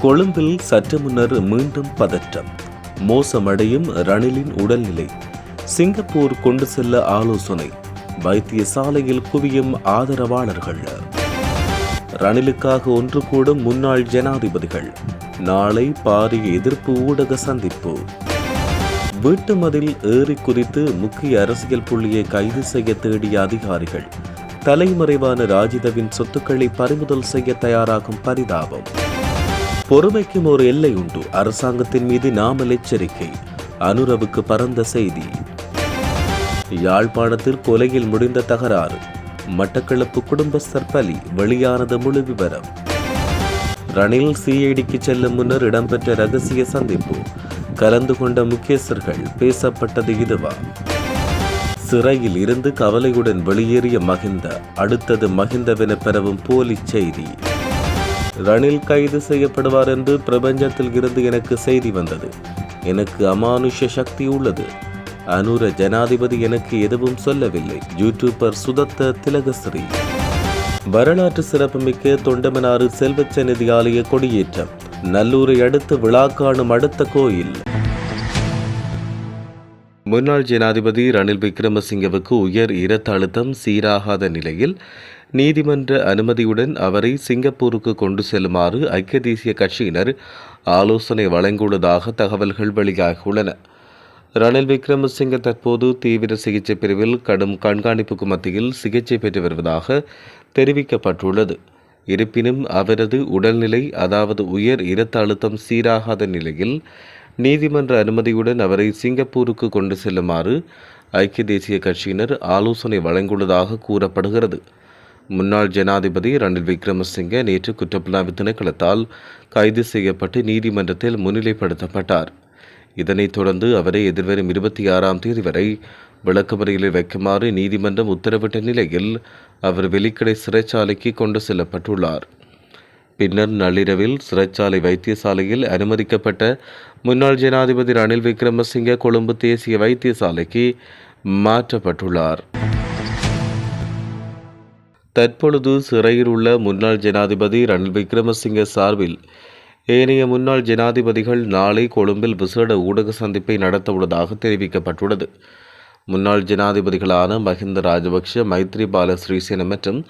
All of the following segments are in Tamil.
கொழும்பில் சற்று முன்னர் மீண்டும் பதற்றம். மோசமடையும் ரணிலின் உடல்நிலை. சிங்கப்பூர் கொண்டு செல்ல ஆலோசனை. வைத்தியசாலையில் குவியும் ஆதரவாளர்கள். ரணிலுக்காக ஒன்று கூடும் முன்னாள் ஜனாதிபதிகள். நாளை பாரிய எதிர்ப்பு ஊடக சந்திப்பு. வீட்டு மதில் ஏறி குதித்து முக்கிய அரசியல் புள்ளியை கைது செய்ய தேடிய அதிகாரிகள். தலைமறைவான ராஜிதவின் சொத்துக்களை பறிமுதல் செய்ய தயாராகும் பரிதாபம். பொறுமைக்கும் ஒரு எல்லை உண்டு. அரசாங்கத்தின் மீது நாமல் எச்சரிக்கை. அனுரவுக்கு பரந்த செய்தி. யாழ்ப்பாணத்தில் கொலையில் முடிந்த தகராறு. மட்டக்களப்பு குடும்பஸ்தர் பலி. வெளியானது முழு விவரம். ரணில் சிஐடிக்கு செல்லும் முன்னர் இடம்பெற்ற ரகசிய சந்திப்பு. கலந்து கொண்ட முக்கியஸ்தர்கள் பேசப்பட்டது இதுவா? சிறையில் இருந்து கவலையுடன் வெளியேறிய மகிந்த அடுத்தது மகிந்தவென பெறவும் போலி செய்தி. ரணில் கைது செய்யப்படுவார் என்று பிரபஞ்சத்தில் இருந்து எனக்கு செய்தி வந்தது. எனக்கு அமானுஷ சக்தி உள்ளது. அனுர ஜனாதிபதி எனக்கு எதுவும் சொல்லவில்லை. யூடியூபர் சுதத்த திலகஸ்ரீ. வரலாற்று சிறப்புமிக்க தொண்டமனாறு செல்வச்சநிதி ஆலய கொடியேற்றம். நல்லூரை அடுத்து விழா காணும் அடுத்த கோயில். முன்னாள் ஜனாதிபதி ரணில் விக்ரமசிங்கவுக்கு உயர் இரத்த அழுத்தம் சீராகாத நிலையில் நீதிமன்ற அனுமதியுடன் அவரை சிங்கப்பூருக்கு கொண்டு செல்லுமாறு ஐக்கிய தேசிய கட்சியினர் ஆலோசனை வழங்கியுள்ளதாக தகவல்கள் வெளியாகியுள்ளன. ரணில் விக்ரமசிங்க தற்போது தீவிர சிகிச்சை பிரிவில் கடும் கண்காணிப்புக்கு மத்தியில் சிகிச்சை பெற்று வருவதாக தெரிவிக்கப்பட்டுள்ளது. இருப்பினும் அவரது உடல்நிலை அதாவது உயர் இரத்த அழுத்தம் சீராகாத நிலையில் நீதிமன்ற அனுமதியுடன் அவரை சிங்கப்பூருக்கு கொண்டு செல்லுமாறு ஐக்கிய தேசிய கட்சியினர் ஆலோசனை வழங்கியுள்ளதாக கூறப்படுகிறது. முன்னாள் ஜனாதிபதி ரணில் விக்ரமசிங்கே நேற்று குற்றப்புலனாய்வு திணைக்களத்தால் கைது செய்யப்பட்டு நீதிமன்றத்தில் முன்னிலைப்படுத்தப்பட்டார். இதனைத் தொடர்ந்து அவரை எதிர்வரும் இருபத்தி ஆறாம் தேதி வரை விளக்கமறையில் வைக்குமாறு நீதிமன்றம் உத்தரவிட்ட நிலையில் அவர் வெலிக்கடை சிறைச்சாலைக்கு கொண்டு செல்லப்பட்டுள்ளார். பின்னர் நள்ளிரவில் சிறைச்சாலை வைத்தியசாலையில் அனுமதிக்கப்பட்ட முன்னாள் ஜனாதிபதி ரணில் விக்ரமசிங்க கொழும்பு தேசிய வைத்தியசாலைக்கு மாற்றப்பட்டுள்ளார். தற்பொழுது சிறையில் உள்ள முன்னாள் ஜனாதிபதி ரணில் விக்ரமசிங்க சார்பில் ஏனைய முன்னாள் ஜனாதிபதிகள் நாளை கொழும்பில் விசேட ஊடக சந்திப்பை நடத்த உள்ளதாக தெரிவிக்கப்பட்டுள்ளது. முன்னாள் ஜனாதிபதிகளான மஹிந்த ராஜபக்ஷ மைத்ரிபால ஸ்ரீசேன மற்றும்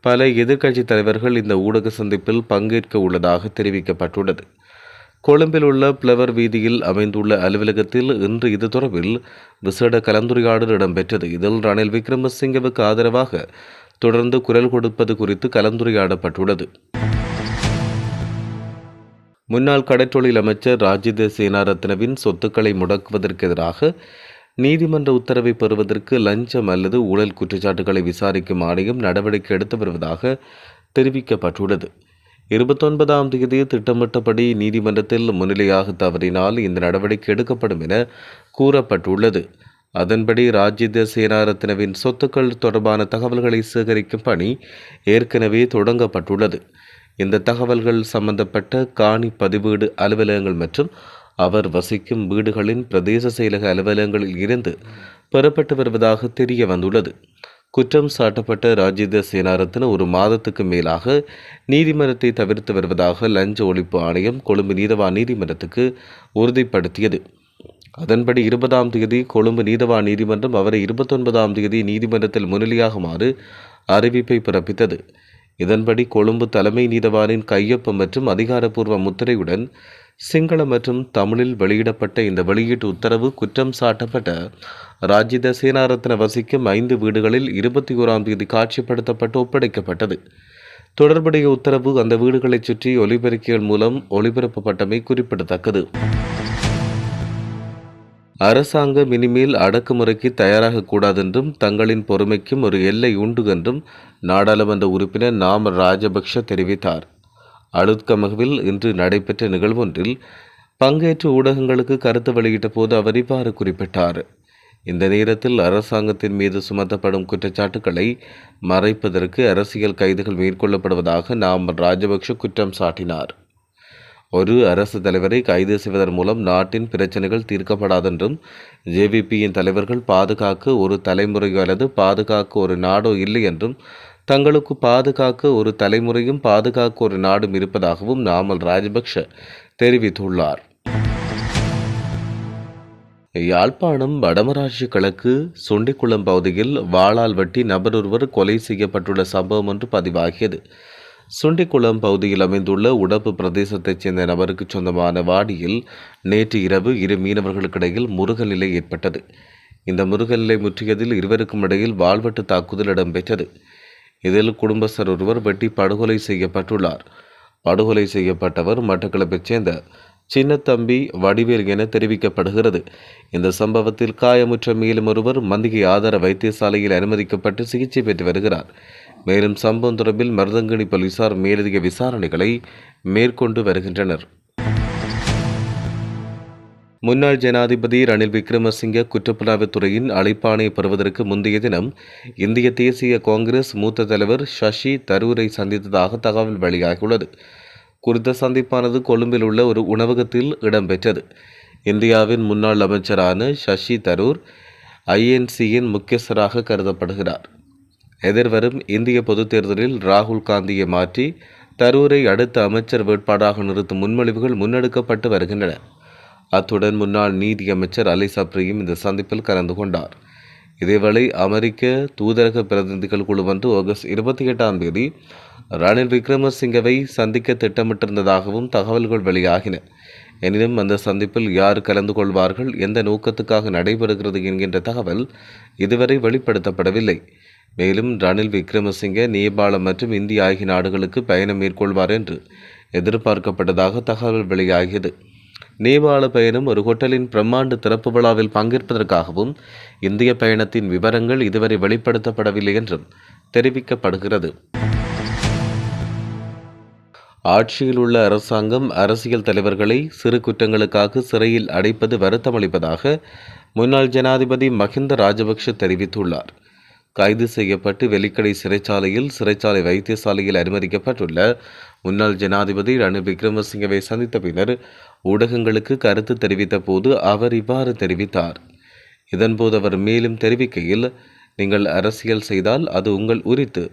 பல எதிர்க்கட்சித் தலைவர்கள் இந்த ஊடக சந்திப்பில் பங்கேற்க உள்ளதாக தெரிவிக்கப்பட்டுள்ளது. கொழும்பில் உள்ள பிளவர் வீதியில் அமைந்துள்ள அலுவலகத்தில் இன்று இது தொடர்பில் விசேட கலந்துரையாடல் இடம்பெற்றது. இதில் ரணில் விக்ரமசிங்கவுக்கு ஆதரவாக தொடர்ந்து குரல் கொடுப்பது குறித்து கலந்துரையாடப்பட்டுள்ளது. முன்னாள் கடற்றொழில் அமைச்சர் ராஜித சேனாரத்னவின் சொத்துக்களை முடக்குவதற்கு எதிராக நீதிமன்ற உத்தரவை பெறுவதற்கு லஞ்சம் அல்லது ஊழல் குற்றச்சாட்டுகளை விசாரிக்கும் ஆணையம் நடவடிக்கை எடுத்து வருவதாக தெரிவிக்கப்பட்டுள்ளது. இருபத்தொன்பதாம் தேதி திட்டமிட்டபடி நீதிமன்றத்தில் முன்னிலையாக தவறினால் இந்த நடவடிக்கை எடுக்கப்படும் என கூறப்பட்டுள்ளது. அதன்படி ராஜித சேனாரத்னவின் சொத்துக்கள் தொடர்பான தகவல்களை சேகரிக்கும் பணி ஏற்கனவே தொடங்கப்பட்டுள்ளது. இந்த தகவல்கள் சம்பந்தப்பட்ட காணி பதிவீடு அலுவலகங்கள் மற்றும் அவர் வசிக்கும் வீடுகளின் பிரதேச செயலக அலுவலகங்களில் இருந்து பெறப்பட்டு வருவதாக தெரிய வந்துள்ளது. குற்றம் சாட்டப்பட்ட ராஜித சேனாரத்ன ஒரு மாதத்துக்கு மேலாக நீதிமன்றத்தை தவிர்த்து வருவதாக லஞ்ச ஒழிப்பு ஆணையம் கொழும்பு நீதவா நீதிமன்றத்துக்கு உறுதிப்படுத்தியது. அதன்படி இருபதாம் தேதி கொழும்பு நீதவா நீதிமன்றம் அவரை இருபத்தொன்பதாம் தேதி நீதிமன்றத்தில் முன்னிலையாகுமாறு அறிவிப்பை பிறப்பித்தது. இதன்படி கொழும்பு தலைமை நீதவானின் கையொப்பம் மற்றும் அதிகாரப்பூர்வ முத்திரையுடன் சிங்கள மற்றும் தமிழில் வெளியிடப்பட்ட இந்த வெளியீட்டு உத்தரவு குற்றம் சாட்டப்பட்ட. ராஜித சேனாரத்ன வசிக்கும் ஐந்து வீடுகளில் இருபத்தி ஓராம் தேதி காட்சிப்படுத்தப்பட்டு ஒப்படைக்கப்பட்டது. தொடர்புடைய உத்தரவு அந்த வீடுகளைச் சுற்றி ஒலிபெருக்கிகள் மூலம் ஒளிபரப்பப்பட்டமை குறிப்பிடத்தக்கது. அரசாங்கம் இனிமேல் அடக்குமுறைக்கு தயாராகக்கூடாதென்றும் தங்களின் பொறுமைக்கும் ஒரு எல்லை உண்டு என்றும் நாடாளுமன்ற உறுப்பினர் நாம ராஜபக்ஷ தெரிவித்தார். அலுத்கமகவில் இன்று நடைபெற்ற நிகழ்வொன்றில் பங்கேற்று ஊடகங்களுக்கு கருத்து வெளியிட்ட போது அவர் இவ்வாறு குறிப்பிட்டார். இந்த நேரத்தில் அரசாங்கத்தின் மீது சுமத்தப்படும் குற்றச்சாட்டுக்களை மறைப்பதற்கு அரசியல் கைதுகள் மேற்கொள்ளப்படுவதாக நாம் ராஜபக்ஷ குற்றம் சாட்டினார். ஒரு அரசு தலைவரை கைது செய்வதன் மூலம் நாட்டின் பிரச்சனைகள் தீர்க்கப்படாதென்றும் ஜேவிபியின் தலைவர்கள் பாதுகாக்க ஒரு தலைமுறையோ அல்லது பாதுகாக்க ஒரு நாடோ இல்லை என்றும் தங்களுக்கு பாதுகாக்க ஒரு தலைமுறையும் பாதுகாக்க ஒரு நாடும் இருப்பதாகவும் நாமல் ராஜபக்ஷ தெரிவித்துள்ளார். யாழ்ப்பாணம் வடமராட்சி கிழக்கு சுண்டிக்குளம் பகுதியில் வாளால் வெட்டி நபரொருவர் கொலை செய்யப்பட்டுள்ள சம்பவம் ஒன்று பதிவாகியது. சுண்டிக்குளம் பகுதியில் அமைந்துள்ள உடப்பு பிரதேசத்தைச் சேர்ந்த நபருக்கு சொந்தமான வாடியில் நேற்று இரவு இரு மீனவர்களுக்கிடையில் முருகல் நிலை ஏற்பட்டது. இந்த முருகல் நிலை முற்றியதில் இருவருக்கும் இடையில் வாழ்வெட்டு தாக்குதல் இடம்பெற்றது. இதில் குடும்பஸ்தர் ஒருவர் வெட்டி படுகொலை செய்யப்பட்டுள்ளார். படுகொலை செய்யப்பட்டவர் மட்டக்களப்பைச் சேர்ந்த சின்னத்தம்பி வடிவேல் என தெரிவிக்கப்படுகிறது. இந்த சம்பவத்தில் காயமுற்ற மேலும் ஒருவர் மந்திகை ஆதார வைத்தியசாலையில் அனுமதிக்கப்பட்டு சிகிச்சை பெற்று வருகிறார். மேலும் சம்பவம் தொடர்பில் மருதங்கணி போலீசார் மேலதிக விசாரணைகளை மேற்கொண்டு வருகின்றனர். முன்னாள் ஜனாதிபதி ரணில் விக்ரமசிங்க குற்றப்புலனாய்வுத்துறையின் அழைப்பாணை பெறுவதற்கு முந்தைய தினம் இந்திய தேசிய காங்கிரஸ் மூத்த தலைவர் சசி தரூரை சந்தித்ததாக தகவல் வெளியாகியுள்ளது. குறித்த சந்திப்பானது கொழும்பில் உள்ள ஒரு உணவகத்தில் இடம்பெற்றது. இந்தியாவின் முன்னாள் அமைச்சரான சசி தரூர் ஐஎன்சியின் முக்கியஸ்தராக கருதப்படுகிறார். எதிர்வரும் இந்திய பொதுத் தேர்தலில் ராகுல் காந்தியை மாற்றி தரூரை அடுத்த அமைச்சர் வேட்பாளராக நிறுத்தும் முன்மொழிவுகள் முன்னெடுக்கப்பட்டு வருகின்றன. அத்துடன் முன்னாள் நீதி அமைச்சர் அலி சப்ரியும் இந்த சந்திப்பில் கலந்து கொண்டார். இதேவேளை அமெரிக்க தூதரக பிரதிநிதிகள் குழு ஒன்று ஆகஸ்ட் இருபத்தி எட்டாம் தேதி ரணில் விக்ரமசிங்கவை சந்திக்க திட்டமிட்டிருந்ததாகவும் தகவல்கள் வெளியாகின. எனினும் அந்த சந்திப்பில் யார் கலந்து கொள்வார்கள் எந்த நோக்கத்துக்காக நடைபெறுகிறது என்கின்ற தகவல் இதுவரை வெளிப்படுத்தப்படவில்லை. மேலும் ரணில் விக்ரமசிங்க நேபாளம் மற்றும் இந்திய ஆகிய நாடுகளுக்கு பயணம் மேற்கொள்வார் என்று எதிர்பார்க்கப்பட்டதாக தகவல் வெளியாகியது. நேபாள பயணம் ஒரு ஹோட்டலின் பிரம்மாண்டு திறப்பு விழாவில் பங்கேற்பதற்காகவும் இந்திய பயணத்தின் விவரங்கள் இதுவரை வெளிப்படுத்தப்படவில்லை என்றும் தெரிவிக்கப்படுகிறது. ஆட்சியில் உள்ள அரசாங்கம் அரசியல் தலைவர்களை சிறு குற்றங்களுக்காக சிறையில் அடைப்பது வருத்தமளிப்பதாக முன்னாள் ஜனாதிபதி மஹிந்த ராஜபக்ஷ தெரிவித்துள்ளார். கைது செய்யப்பட்டு வெலிக்கடை சிறைச்சாலையில் சிறைச்சாலை வைத்தியசாலையில் அனுமதிக்கப்பட்டுள்ள முன்னாள் ஜனாதிபதி ரணில் விக்ரமசிங்கவை சந்தித்த பின்னர் ஊடகங்களுக்கு கருத்து தெரிவித்த போது அவர் இவ்வாறு தெரிவித்தார். இதன்போது அவர் மேலும் தெரிவிக்கையில் நீங்கள் அரசியல் செய்தால் அது உங்கள் உரித்து.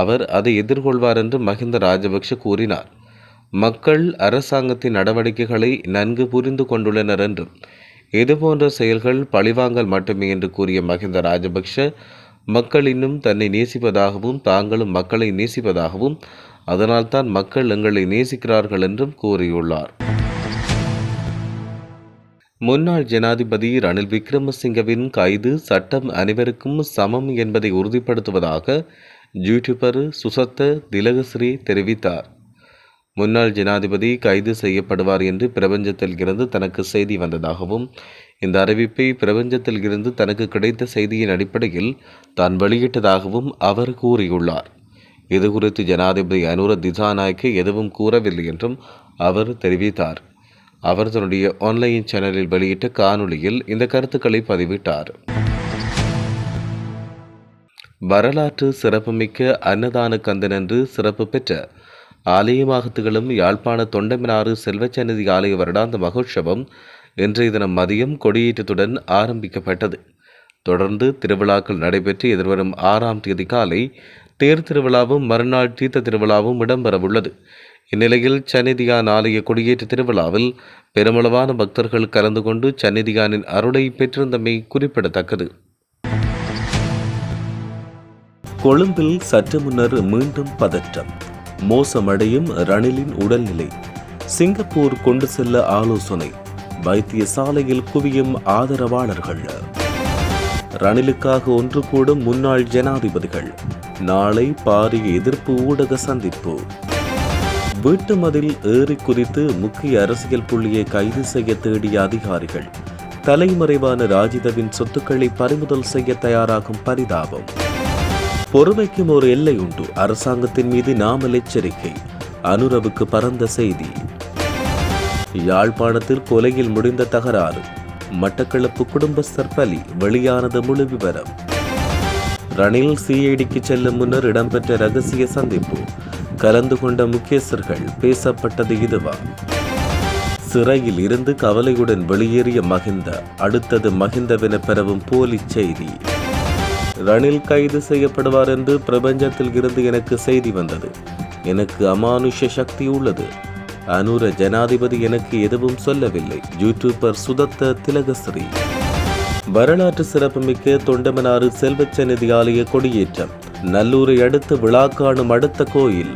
அவர் அதை எதிர்கொள்வார் என்று மஹிந்த ராஜபக்ஷ கூறினார். மக்கள் அரசாங்கத்தின் நடவடிக்கைகளை நன்கு புரிந்து கொண்டுள்ளனர் என்றும் இதுபோன்ற செயல்கள் பழிவாங்கல் மட்டுமே என்று கூறிய மஹிந்த ராஜபக்ஷ மக்கள் இன்னும் தன்னை நேசிப்பதாகவும் தாங்களும் மக்களை நேசிப்பதாகவும் அதனால்தான் மக்கள் எங்களை நேசிக்கிறார்கள் என்றும் கூறியுள்ளார். முன்னாள் ஜனாதிபதி ரணில் விக்ரமசிங்கவின் கைது சட்டம் அனைவருக்கும் சமம் என்பதை உறுதிப்படுத்துவதாக யூடியூபர் சுசத்த திலகஸ்ரீ தெரிவித்தார். முன்னாள் ஜனாதிபதி கைது செய்யப்படுவார் என்று பிரபஞ்சத்தில் இருந்து தனக்கு செய்தி வந்ததாகவும் இந்த அறிவிப்பை பிரபஞ்சத்தில் இருந்து தனக்கு கிடைத்த செய்தியின் அடிப்படையில் தான் வெளியிட்டதாகவும் அவர் கூறியுள்ளார். இது குறித்து ஜனாதிபதி அனுர திசாநாய்க்கு எதுவும் கூறவில்லை என்றும் அவர் தெரிவித்தார். அவர் தன்னுடைய ஆன்லைன் சேனலில் வெளியிட்ட காணொளியில் இந்த கருத்துக்களை பதிவிட்டார். வரலாற்று சிறப்புமிக்க அன்னதான கந்தன் என்று சிறப்பு பெற்ற ஆலயமாக திகழும் யாழ்ப்பாண தொண்டமினாறு செல்வச்சன்னதி ஆலய வருடாந்த மகோற்சவம் இன்றைய தினம் மதியம் கொடியேற்றத்துடன் ஆரம்பிக்கப்பட்டது. தொடர்ந்து திருவிழாக்கள் நடைபெற்று எதிர்வரும் ஆறாம் தேதி காலை தேர் திருவிழாவும் மறுநாள் தீர்த்த திருவிழாவும் இடம்பெறவுள்ளது இந்நிலையில் சன்னிதியான் ஆலய கொடியேற்ற திருவிழாவில் பெருமளவான பக்தர்கள் கலந்து கொண்டு சன்னிதியானின் அருளை பெற்றிருந்தமை குறிப்பிடத்தக்கது. கொழும்பில் சற்று முன்னர் மீண்டும் பதற்றம். மோசமடையும் ரணிலின் உடல்நிலை. சிங்கப்பூர் கொண்டு செல்ல ஆலோசனை. வைத்தியசாலையில் குவியும் ஆதரவாளர்கள். ரணிலுக்காக ஒன்று கூடும் முன்னாள் ஜனாதிபதிகள். நாளை பாரிய எதிர்ப்பு ஊடக சந்திப்பு. வீட்டு மதில் ஏறி குறித்து முக்கிய அரசியல் புள்ளியை கைது செய்ய தேடிய அதிகாரிகள். தலைமறைவான ராஜிதவின் சொத்துக்களை பறிமுதல் செய்ய தயாராகும் பரிதாபம். பொறுமைக்கும் ஒரு எல்லை உண்டு. அரசாங்கத்தின் மீது நாமல் எச்சரிக்கை. அனுரவுக்கு பறந்த செய்தி. யாழ்ப்பாணத்தில் கொலையில் முடிந்த தகராறு. மட்டக்களப்பு குடும்பஸ்தர் பலி. வெளியானது முழு விவரம். ரணில் சிஐடிக்கு செல்லும் முன்னர் இடம்பெற்ற ரகசிய சந்திப்பு. கலந்து கொண்ட முக்கியஸ்தர்கள் பேசப்பட்டது இதுவா? சிறையில் இருந்து கவலையுடன் வெளியேறிய மகிந்த அடுத்தது மகிந்தவென பெறவும் போலி செய்தி. ரணில் கைது செய்யப்படுவார் என்று பிரபஞ்சத்தில் இருந்து எனக்கு செய்தி வந்தது. எனக்கு அமானுஷ சக்தி உள்ளது. அனுர ஜனாதிபதி எனக்கு எதுவும் சொல்லவில்லை. யூடியூபர் சுதத்த திலகஸ்ரீ. வரலாற்று சிறப்புமிக்க தொண்டமனாறு செல்வச்சந்நிதி ஆலய கொடியேற்றம். நல்லூரை அடுத்து விழாக்காணும் அடுத்த கோயில்.